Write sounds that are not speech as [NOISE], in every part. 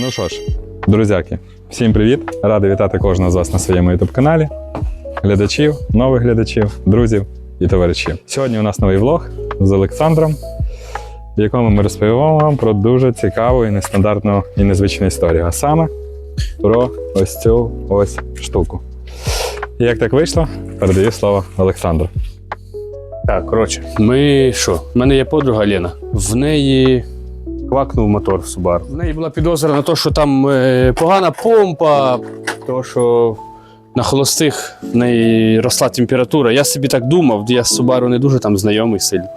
Ну що ж, друзяки, всім привіт! Радий вітати кожного з вас на своєму youtube каналі, глядачів, нових глядачів, друзів і товаришів. Сьогодні у нас новий влог з Олександром, в якому ми розповімо вам про дуже цікаву і нестандартну і незвичну історію, а саме про ось цю ось штуку. І як так вийшло, передаю слово Олександру. Так, коротше, ми що? У мене є подруга Лена. В неї квакнув мотор в Subaru. В неї була підозра на те, що там е, погана помпа, то що на холостих в неї росла температура. Я собі так думав, я з Subaru не дуже там знайомий сильно.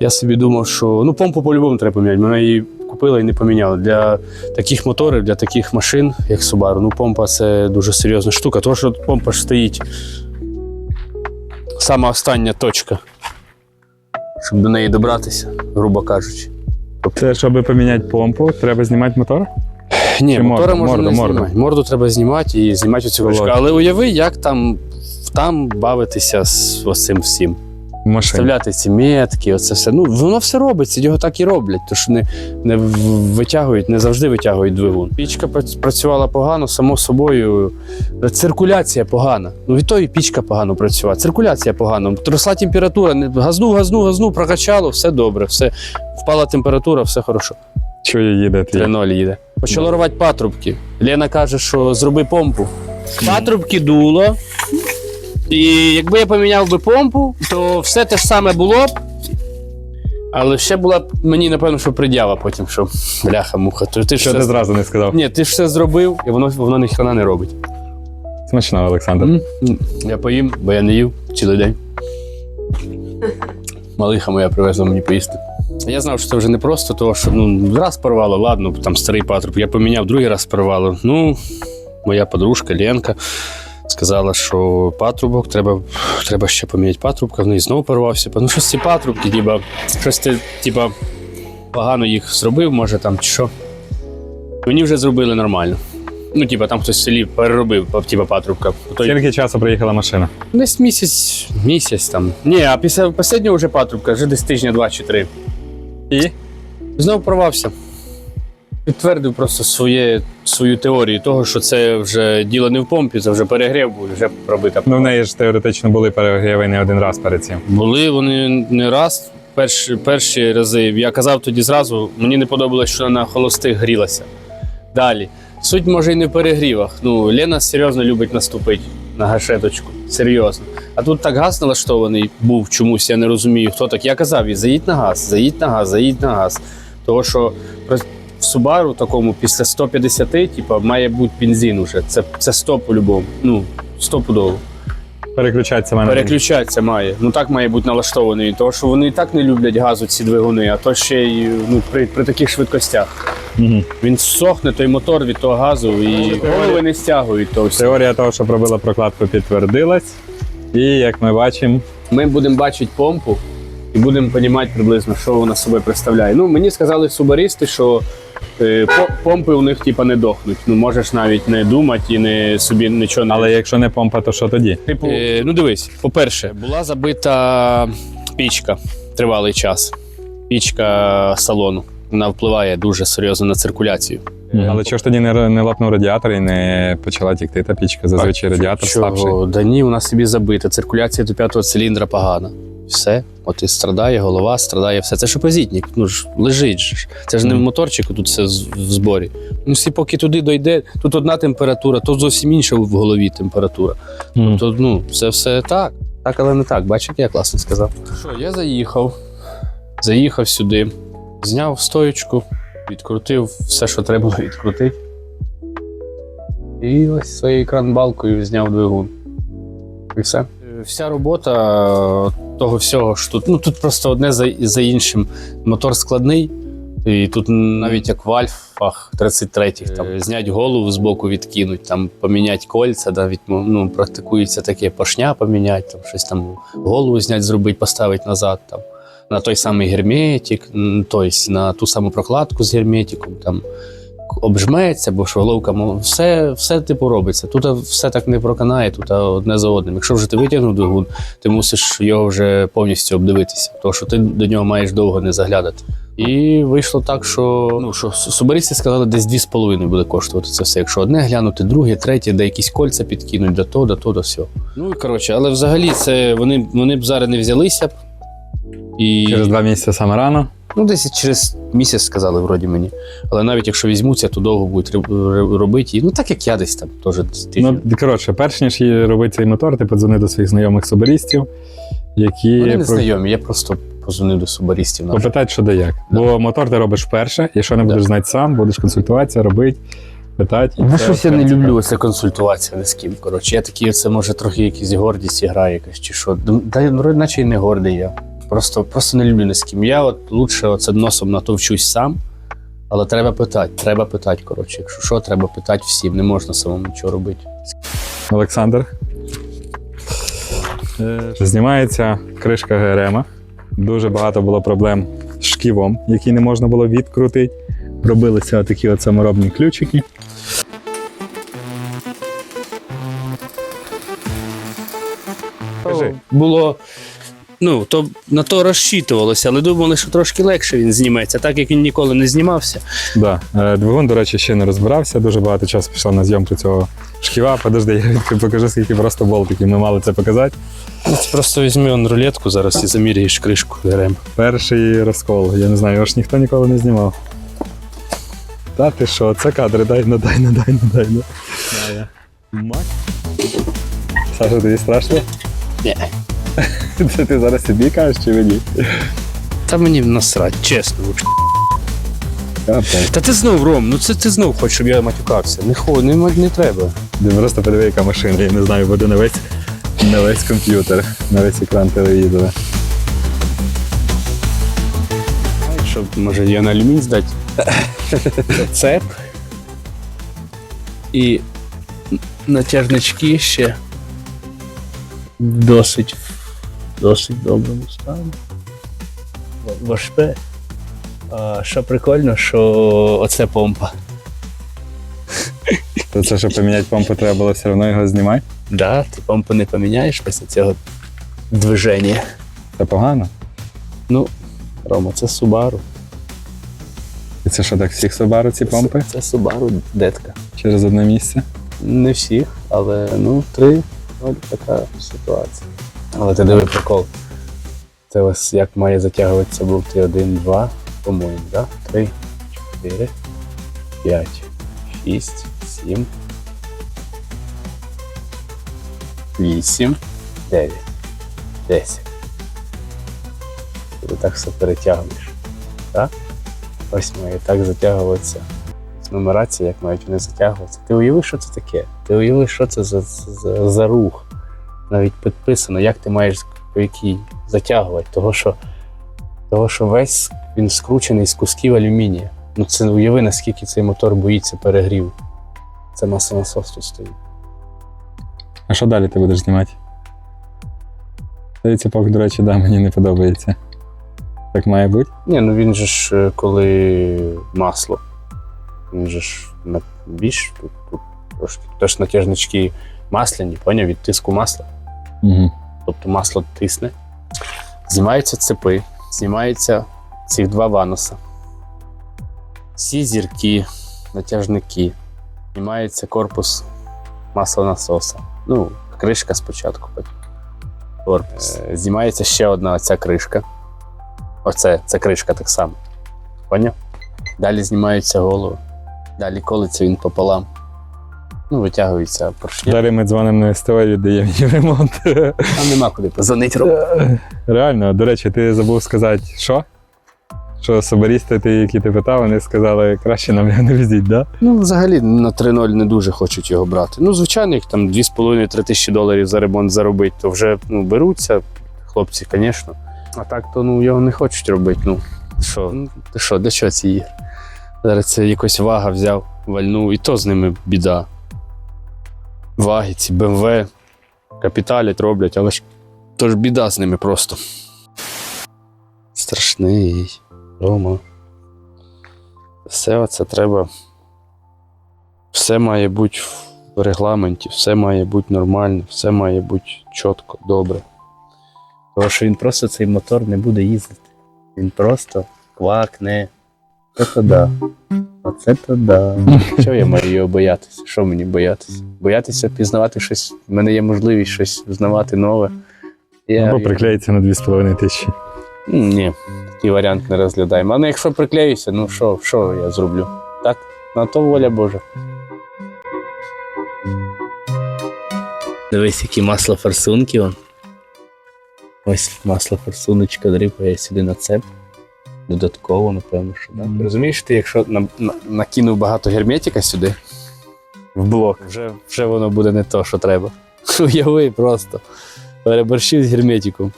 Я собі думав, що ну, помпу по-любому треба поміняти. Мене її купила і не поміняла. Для таких моторів, для таких машин, як Subaru, ну помпа це дуже серйозна штука. Тому що помпа ж стоїть сама остання точка, щоб до неї добратися, грубо кажучи. Це, щоб поміняти помпу, треба знімати мотор? Ні, Чи мотора можна морду, не морду? знімати. Морду треба знімати і знімати цю ручку. Але уяви, як там, там бавитися з ось цим всім. Вставляти ці метки, оце все. Ну, воно все робиться, його так і роблять. Тож не, не витягують, не завжди витягують двигун. Пічка працювала погано, само собою. Циркуляція погана. Ну, від тої пічка погано працювала. Циркуляція погана. Росла температура, газну, газну, газну, прокачало, все добре, все. Впала температура, все хорошо. Чує, їде твій. 3-0 їде. Почало рвати патрубки. Лена каже, що зроби помпу. Патрубки дуло. І якби я поміняв би помпу, то все те ж саме було б. Але ще була б мені, напевно, що придява потім, що бляха-муха. То ти ж Що все... ти зразу не сказав? Ні, ти ж все зробив, і воно, воно ніхрена не робить. Смачно, Олександр. М, м. Я поїм, бо я не їв цілий день. Малиха моя привезла мені поїсти. Я знав, що це вже не просто, тому що ну, раз порвало, ладно, там старий патруб. Я поміняв, другий раз порвало. Ну, моя подружка Ленка сказала, що патрубок треба, треба ще поміняти патрубка, в неї знову порвався. Ну, щось ці патрубки, типа, щось ти, типа, погано їх зробив, може там чи що. Мені вже зробили нормально. Ну, типа, там хтось в селі переробив, типа патрубка. Той Скільки часу приїхала машина? Десь місяць, місяць там. Ні, а після останнього вже патрубка, вже десь тижня два чи три. І? Знову порвався. Підтвердив просто своє, свою теорію того, що це вже діло не в помпі, це вже перегрів, був, вже пробита. Ну, в неї ж теоретично були перегріви не один раз перед цим. Були вони не раз. Перші, перші рази я казав тоді зразу, мені не подобалось, що на холостих грілася. Далі. Суть може і не в перегрівах. Ну, Лена серйозно любить наступити на гашеточку. Серйозно. А тут так газ налаштований був чомусь, я не розумію, хто так. Я казав їй, заїдь на газ, заїдь на газ, заїдь на газ. Того, що Subaru такому після 150, типа, має бути бензин уже. Це, це 100 по-любому. Ну, стопудово. Переключатися в мене. Переключатися має. Ну так має бути налаштований. Тому що вони і так не люблять газу, ці двигуни, а то ще й ну, при, при таких швидкостях. Мгм. Він сохне той мотор від того газу і голови не стягують всього. Теорія того, що пробила прокладку, підтвердилась. І як ми бачимо, Ми будемо бачити помпу і будемо розуміти приблизно, що вона собою представляє. Ну, мені сказали субаристи, що помпи у них типа не дохнуть. Ну можеш навіть не думати і не собі нічого не але якщо не помпа, то що тоді? Типу, е, ну дивись, по-перше, була забита пічка тривалий час. Пічка салону. Вона впливає дуже серйозно на циркуляцію. Але чого ж тоді не, не лопнув радіатор і не почала тікти та пічка? Зазвичай радіатор Чого? слабший. Да ні, вона собі забита. Циркуляція до п'ятого циліндра погана. Все. От і страдає голова, страдає все. Це шопозітник. Ну ж лежить ж. Це ж не в моторчику, тут все з- в зборі. Ну, всі поки туди дойде, тут одна температура, тут зовсім інша в голові температура. Мгм. То ну, це все так. Так, але не так. Бачиш, як я класно сказав. Що, я заїхав, заїхав сюди, зняв стоєчку, відкрутив все, що треба було відкрутити. І ось своєю кранбалкою зняв двигун. І все. Е, Вся робота того всього, що тут, ну тут просто одне за, за іншим. Мотор складний, і тут навіть як в Альфах 33-х, там знять голову з боку відкинуть, там поміняти кольця, навіть ну, практикується таке пашня поміняти, там щось там голову зняти, зробити, поставити назад. Там, на той самий герметик, тобто на ту саму прокладку з герметиком, там обжметься, бо що головка все, все типу робиться. Тут все так не проканає, тут одне за одним. Якщо вже ти витягнув двигун, ти мусиш його вже повністю обдивитися, тому що ти до нього маєш довго не заглядати. І вийшло так, що ну що субарісти сказали, десь 2,5 буде коштувати це все. Якщо одне глянути, друге, третє, де якісь кольця підкинуть, до того, до того, до всього. Ну і коротше, але взагалі це вони, вони б зараз не взялися б. І... Через два місяці саме рано. Ну, десь через місяць сказали, вроді мені. Але навіть якщо візьмуться, то довго будуть робити. І, Ну, так як я десь там теж. Ну, коротше, перш ніж робити цей мотор, ти подзвони до своїх знайомих субарістів, які Вони не про- знайомі, я просто позвонив до субарістів наших. попитати, що де як. Бо мотор ти робиш вперше, і що не Да. будеш знати сам, будеш консультуватися, робити, питати. Ну, щось я не люблю оце консультуватися ні з ким. Коротше, я такий, це може трохи якісь гордість грає якась чи що. Да, я, наче і не гордий я. Просто, просто не люблю ні з ким. Я от лучше оце носом натовчусь сам, але треба питати. Треба питати, коротше. Якщо що, треба питати всім. Не можна самому нічого робити. Олександр. Е, Знімається кришка ГРМ. Дуже багато було проблем з шківом, який не можна було відкрутити. Робилися такі от саморобні ключики. Кажи. Було. Ну, то на то розчитувалося, але думали, що трошки легше він зніметься, так як він ніколи не знімався. Да. Е, Двигун, до речі, ще не розбирався. Дуже багато часу пішло на зйомку цього шківа. Подожди, [LAUGHS] я покажу, скільки просто болтиків. Ми мали це показати. Ну, просто візьми он рулетку зараз і заміряєш кришку ГРМ. Перший розкол. Я не знаю, його ж ніхто ніколи не знімав. Та ти що, це кадри, дай, ну дай, ну дай, ну дай. Ну. Мак. Саша, тобі страшно? Ні. Це ти зараз собі кажеш чи мені? Та мені насрать, чесно. Та ти знов, Ром, ну це ти знов хочеш, щоб я матюкався. Не хо, не, не треба. Ти просто подиви, яка машина, я не знаю, буде на весь, на весь комп'ютер, на весь екран телевізора. Щоб, може, я на алюмінь здати. Цеп. І натяжнички ще досить, досить доброму стані. Ва- А що прикольно, що оце помпа. То це, щоб поміняти помпу, треба було все одно його знімати. Да, ти помпу не поміняєш після цього движення. Це погано. Ну, Рома, це Subaru. І це що так, всіх Subaru ці помпи Це, це Subaru детка. через одне місце? Не всіх, але ну, три. От така ситуація. Але ти диви прикол. Це ось як має затягуватися болти 1, 2, по-моєму, да? 3, 4, 5, 6, 7, 8, 9, 10. Ти так все перетягуєш. Так? Ось має так затягуватися з нумерації, як мають вони затягуватися. Ти уяви, що це таке? Ти уяви, що це за, за, за рух. Навіть підписано, як ти маєш по якій затягувати, того що, того, що весь він скручений з кусків алюмінія. Ну це уяви, наскільки цей мотор боїться перегрів. Це маслонасос тут стоїть. А що далі ти будеш знімати? Цей ціпок, до речі, да, мені не подобається. Так має бути? Ні, ну він же ж е, коли масло. Він же ж більш тут, тут трошки. Тож натяжнички масляні, поняв, від тиску масла. Угу. тобто масло тисне. Знімаються цепи, знімаються ці два вануса. Всі зірки, натяжники, знімається корпус маслонасоса. Ну, кришка спочатку, потім корпус. Е, Знімається ще одна оця кришка. Оце, це кришка так само. Поняв? Далі знімається голова. Далі колиться він пополам. Ну, витягується поршня. Далі ми дзвонимо на СТО і віддаємо їм ремонт. Там нема куди позвонити. Ром. Реально, до речі, ти забув сказати, що? Що соборісти, ти, які ти питав, вони сказали, краще нам його не везіть, да? Ну, взагалі на 3.0 не дуже хочуть його брати. Ну, звичайно, як там 2,5-3 тисячі доларів за ремонт заробити, то вже ну, беруться хлопці, звісно. А так, то ну, його не хочуть робити. Ну, що, ну, що, для чого ці ігри? Зараз це якось вага взяв, вальнув, і то з ними біда. Ваги, ці БМВ капіталять, роблять, але ж то ж біда з ними просто. Страшний. Рома. Все це треба Все має бути в регламенті, все має бути нормально, все має бути чітко, добре. Тому що він просто цей мотор не буде їздити. Він просто квакне. Це то да. Оце то да. Чого я маю його боятися? Що мені боятися? Боятися пізнавати щось. В мене є можливість щось взнавати нове. Я... Або приклеїться на 2,5 тисячі. Ні, такий варіант не розглядаємо. Але якщо приклеюся, ну що, що я зроблю? Так, на то воля Божа. Дивись, які масло форсунки. Ось масло форсуночка дрипає сюди на цеп. Додатково, напевно, що так. Мгм. Розумієш, ти якщо на, на, накинув багато герметика сюди в блок, вже, вже воно буде не то, що треба. [LAUGHS] Уяви просто. Переборщив з герметиком.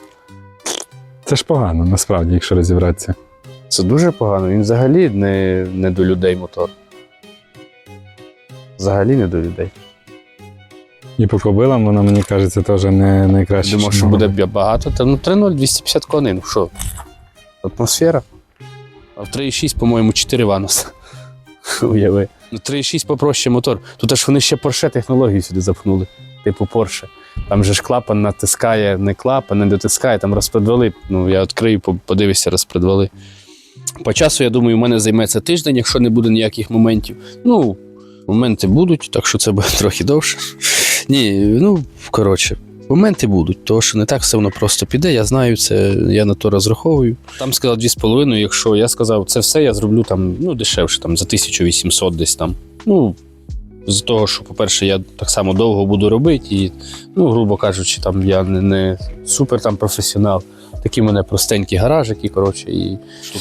Це ж погано, насправді, якщо розібратися. Це дуже погано. Він взагалі не, не до людей мотор. Взагалі не до людей. І по кобилам воно, мені кажеться, теж не найкраще. Думав, що буде багато. Та ну 3.0 250 коней. Ну що? Атмосфера. А в 3.6, по-моєму, 4 вануса. [LAUGHS] Уяви. Ну 3.6 попроще мотор. Тут аж вони ще Porsche технологію сюди запхнули. Типу Porsche. Там же ж клапан натискає, не клапан, не дотискає, там розпредвали. Ну, я відкрию, по- подивися, розпредвали. По часу, я думаю, у мене займеться тиждень, якщо не буде ніяких моментів. Ну, моменти будуть, так що це буде [LAUGHS] трохи довше. Ні, ну, коротше, моменти будуть, тому що не так все воно просто піде. Я знаю це, я на то розраховую. Там сказав 2,5, якщо я сказав, це все я зроблю там, ну, дешевше, там, за 1800 десь там. Ну, з того, що, по-перше, я так само довго буду робити, і, ну, грубо кажучи, там я не, не супер там професіонал. Такі в мене простенькі гаражики, коротше, і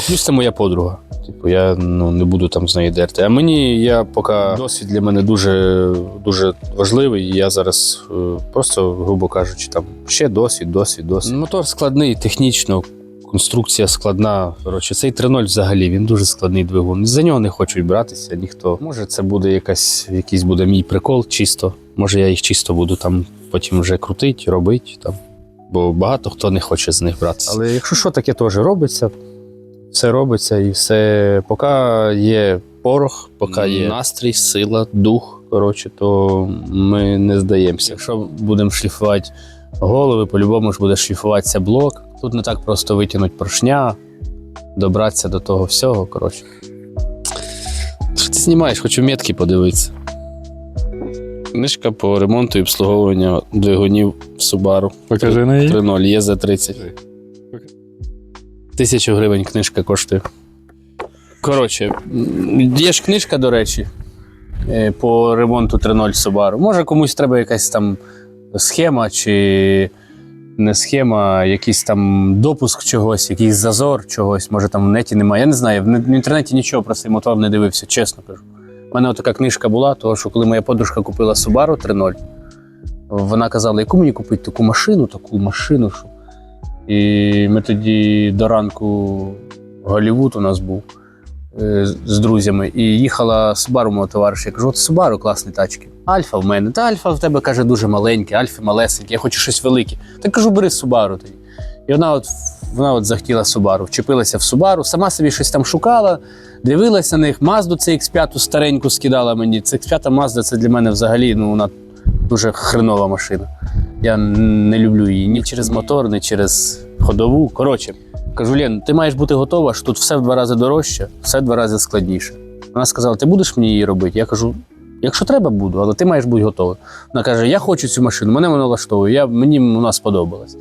плюс це моя подруга. Типу, я ну, не буду там з нею дерти. А мені я поки досвід для мене дуже, дуже важливий. Я зараз е, просто, грубо кажучи, там ще досвід, досвід, досвід. Мотор складний, технічно, конструкція складна. Коротше, цей 3.0 взагалі він дуже складний двигун. За нього не хочуть братися ніхто. Може, це буде якась, якийсь буде мій прикол чисто. Може, я їх чисто буду там потім вже крутити, робити там. Бо багато хто не хоче з них братися. Але якщо що, таке теж робиться, все робиться і все. Поки є порох, поки є настрій, сила, дух, коротше, то ми не здаємося. Якщо будемо шліфувати голови, по-любому ж буде шліфуватися блок. Тут не так просто витягнути поршня, добратися до того всього. Коротше. Що ти знімаєш, хочу метки подивитися. Книжка по ремонту і обслуговуванню двигунів Subaru. Покажи на її. 3.0 ЄЗ-30. Тисячу гривень книжка коштує. Коротше, є ж книжка, до речі, е, по ремонту 3.0 Subaru. Може, комусь треба якась там схема чи не схема, якийсь там допуск чогось, якийсь зазор чогось. Може там в неті немає. Я не знаю. В в інтернеті нічого про цей мотор не дивився, чесно кажу. У мене така книжка була, тому що коли моя подружка купила Subaru 3.0, вона казала, яку мені купити таку машину, таку машину. Що... І ми тоді до ранку Голівуд у нас був е, з друзями, і їхала Subaru мого товариша. Я кажу, от Subaru класні тачки. Альфа в мене. Та Альфа в тебе каже дуже маленьке, Альфа малесеньке, я хочу щось велике. Та кажу, бери Subaru тоді. І вона от, вона от захотіла Subaru, вчепилася в Subaru, сама собі щось там шукала, дивилася на них. Мазду це X5 стареньку скидала мені. Це X5 Mazda це для мене взагалі ну, вона дуже хренова машина. Я не люблю її ні через мотор, ні через ходову. Коротше, кажу, Лен, ти маєш бути готова, що тут все в два рази дорожче, все в два рази складніше. Вона сказала: ти будеш мені її робити? Я кажу, якщо треба, буду, але ти маєш бути готова. Вона каже: Я хочу цю машину, мене вона влаштовує, я, мені вона сподобалась.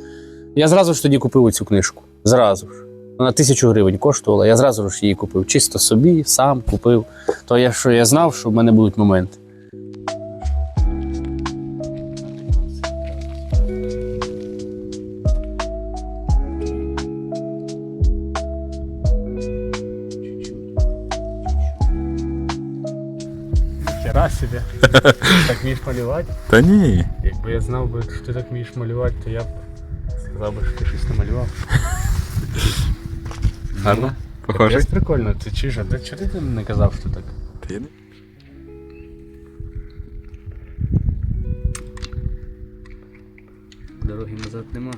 Я зразу ж тоді купив цю книжку. Зразу ж. Вона тисячу гривень коштувала, я зразу ж її купив. Чисто собі, сам купив. То я що я знав, що в мене будуть моменти. Собі. [LAUGHS] Так вмієш малювати? Та ні. Якби я знав що ти так вмієш малювати, то я б сказав би, що ти щось намалював. Гарно? Похоже? Це прикольно, ти чиж, а чого ти не казав, що так? Ти не? Дороги назад нема.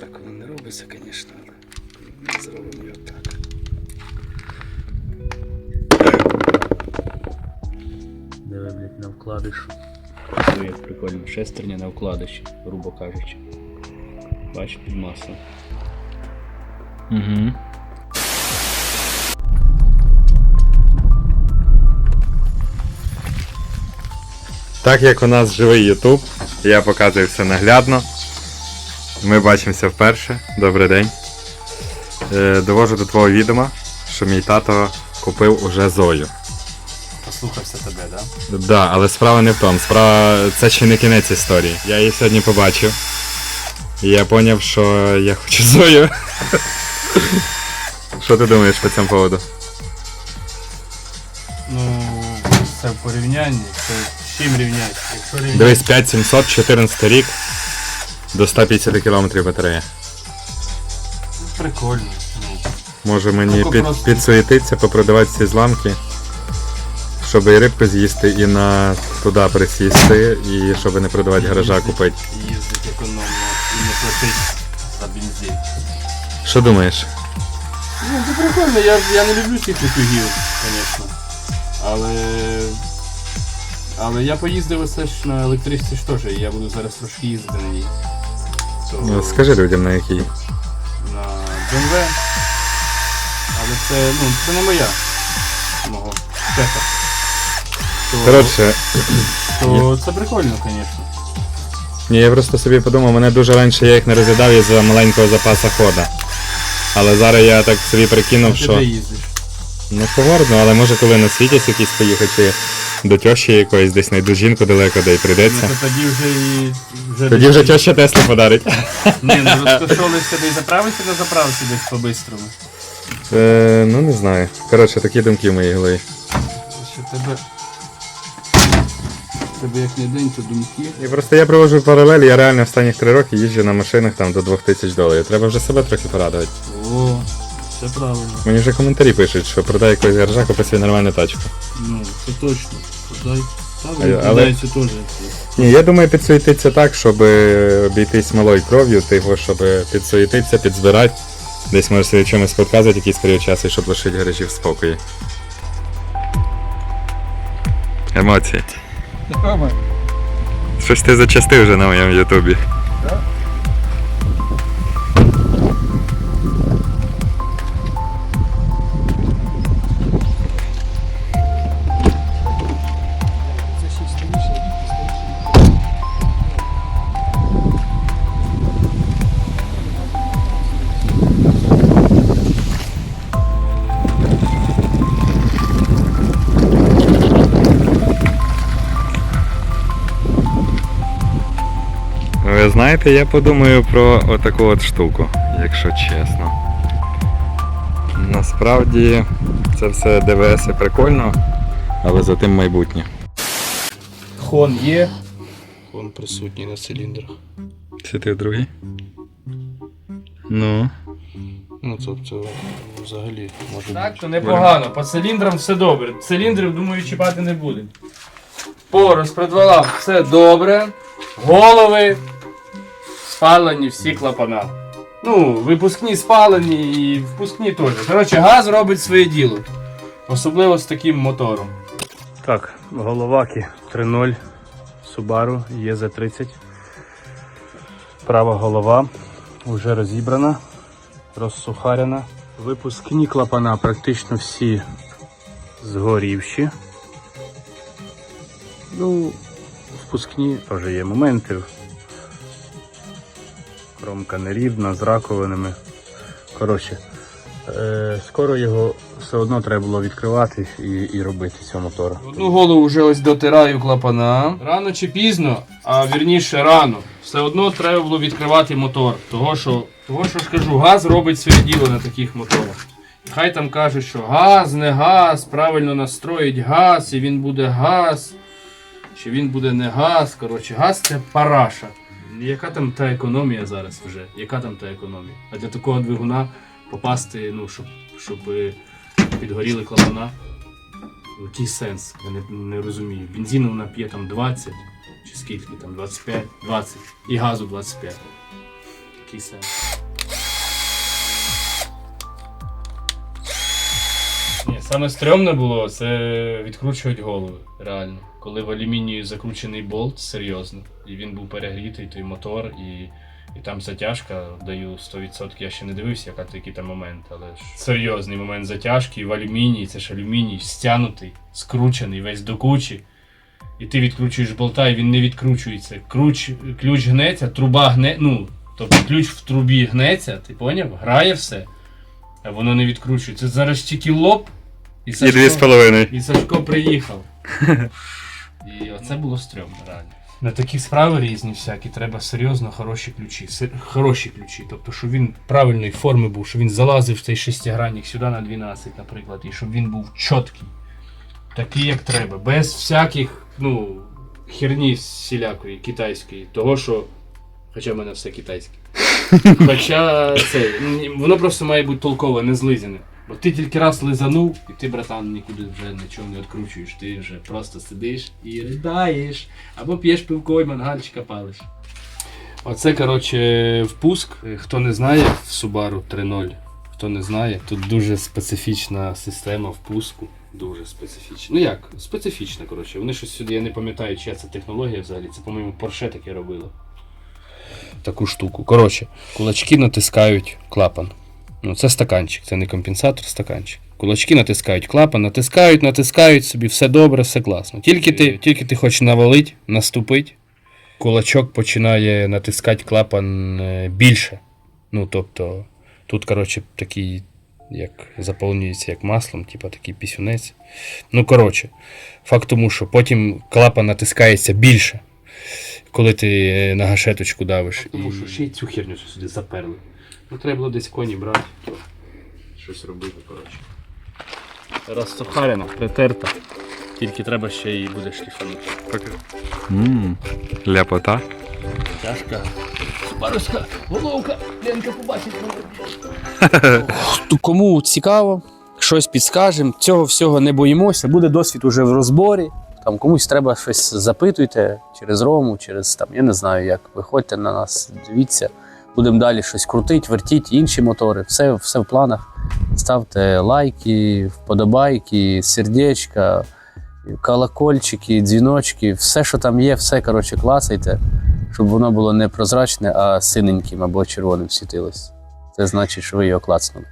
Так воно не робиться, звісно, але зробимо його так. вкладиш. Ой, як прикольно. Шестерня на вкладиші, грубо кажучи. Бачиш під маслом. Угу. Так як у нас живий Ютуб, я показую все наглядно. Ми бачимося вперше. Добрий день. Е, довожу до твого відома, що мій тато купив уже Зою. Послухався тебе? Да? Да, але справа не в тому. Справа це ще не кінець історії. Я її сьогодні побачив. І я зрозумів, що я хочу Зою. Що ти думаєш по цьому поводу? Ну, це в порівнянні, це з чим рівняти? Якщо рівняти. Дивись, 5700, 14 рік, до 150 км батарея. Прикольно. Ну, Може мені Ну, під, просто- підсуетитися, попродавати ці зламки, щоб і рибку з'їсти, і на туди присісти, і щоб не продавати гаража купити. Їздить економно і не платить за бензин. Що думаєш? Ну, це прикольно, я, я не люблю цих утюгів, звісно. Але. Але я поїздив оце ж на електричці ж теж, і я буду зараз трошки їздити на ній. То Ну, Скажи людям на який. на BMW. Але це, ну, це не моя. Мого шефа. То, Коротше, то це прикольно, звісно. ні, я просто собі подумав, мене дуже раніше я їх не розглядав із-за маленького запасу хода. Але зараз я так собі прикинув, що. їздиш? Ну, погорно, але може коли на світязь якийсь поїхати, чи до тьощі якоїсь десь знайду жінку далеко, де й Ну, прийдеться. то тоді вже і. Вже Тоді вже тьоща Теслу подарить. Ні, ну [LAUGHS] розкошолишся де й заправишся на заправці десь по-бистрому. Е, ну не знаю. Коротше, такі думки в моїй голові. Що тебе. Тебе як не день, то думки. І просто я проводжу паралель, я реально останніх три роки їжджу на машинах там до 2000 доларів. Треба вже себе трохи порадувати. О, все правильно. Мені вже коментарі пишуть, що продай якогось гаража, купи собі нормальну тачку. Ну, це точно. Подай. Та але- викладається теж. Ні, я думаю, підсуетитися так, щоб обійтись малою кров'ю, типу, щоб підсуетитися, підзбирати. Десь може собі чимось підказувати якийсь період часу, і щоб лишити гаражі в спокої. Емоції. Щось ти зачастив вже на моєму ютубі. Знаєте, я подумаю про отаку от штуку, якщо чесно. Насправді це все ДВС і прикольно, але за тим майбутнє. Хон є. Хон присутній на циліндрах. Це ти в другий? Ну. Ну, тобто, взагалі, може. Так, то непогано. По циліндрам все добре. Циліндрів, думаю, чіпати не будемо. По розпредвалам все добре. Голови спалені всі клапана. Ну, випускні спалені і впускні теж. Коротше, газ робить своє діло. Особливо з таким мотором. Так, головаки 3.0 Subaru EZ30. Права голова вже розібрана розсухарена. Випускні клапана практично всі згорівші. Ну, впускні теж є моменти. Кромка нерівна, з раковинами. Коротше, е, скоро його все одно треба було відкривати і, і робити цього мотора. Одну голову вже ось дотираю клапана. Рано чи пізно, а вірніше рано. Все одно треба було відкривати мотор. Того, що, того, що скажу, газ робить своє діло на таких моторах. Хай там кажуть, що газ, не газ, правильно настроїть газ, і він буде газ, чи він буде не газ. Коротше, газ це параша. Яка там та економія зараз вже? Яка там та економія? А для такого двигуна попасти, ну, щоб, щоб е, підгоріли клапана. Ну, Який сенс? Я не, не розумію. Бензину вона п'є там 20 чи скільки там, 25, 20 і газу 25. Який сенс? Ні, саме стрьомне було це відкручувати голови, реально. Коли в алюмінію закручений болт, серйозно, і він був перегрітий, той мотор, і, і там затяжка, даю 100%, я ще не дивився, яка який там момент, але ж серйозний момент затяжки, і в алюмінії, це ж алюміній, стянутий, скручений, весь до кучі. І ти відкручуєш болта, і він не відкручується. Ключ, ключ гнеться, труба гне. Ну, тобто ключ в трубі гнеться, ти поняв? Грає все, а воно не відкручується. Зараз тільки лоб, і Сашко, половиною. і Сашко приїхав. [LAUGHS] І оце було стрьомно, реально. На такі справи різні всякі, треба серйозно хороші ключі. Сер- Хороші ключі. Тобто, щоб він правильної форми був, щоб він залазив в цей шестигранник сюди на 12, наприклад, і щоб він був чіткий. Такий, як треба. Без всяких, ну, херні всілякої, китайської. Того, що. Хоча в мене все китайське. [LAUGHS] Хоча це, воно просто має бути толкове, не злизане. Бо ти тільки раз лизанув, і ти, братан, нікуди вже нічого не відкручуєш. Ти вже просто сидиш і ридаєш. Або п'єш пивко і мангальчика палиш. Оце, коротше, впуск. Хто не знає в Subaru 3.0, хто не знає, тут дуже специфічна система впуску. Дуже специфічна. Ну як? Специфічна, коротше. Вони щось сюди, я не пам'ятаю, чия це технологія взагалі. Це, по-моєму, Porsche таке робило. Таку штуку. Коротше, кулачки натискають клапан. Ну, це стаканчик, це не компенсатор, стаканчик. Кулачки натискають клапан, натискають, натискають собі, все добре, все класно. Тільки ти, тільки ти хочеш навалити, наступити, кулачок починає натискати клапан е, більше. Ну, тобто, тут, коротше, такий, як заповнюється як маслом, типу такий пісюнець. Ну, коротше, факт тому, що потім клапан натискається більше, коли ти е, на гашеточку давиш. Тому що ще й цю херню сюди заперли. Ну, треба було десь коні брати, щось робити, коротше. Розсухарена, притерта. Тільки треба ще її буде шліфанути. Ммм, ляпота. Тяжка. Субаруська головка, Ленка побачить. Кому цікаво, щось підскажемо, цього всього не боїмося, буде досвід уже в розборі. Там комусь треба щось запитуйте через рому, через там, я не знаю як. Виходьте на нас, дивіться, будемо далі щось крутити, вертіть інші мотори, все, все в планах. Ставте лайки, вподобайки, сердечка, колокольчики, дзвіночки, все, що там є, все коротше, класайте, щоб воно було не прозрачне, а синеньким або червоним світилось. Це значить, що ви його клацнули.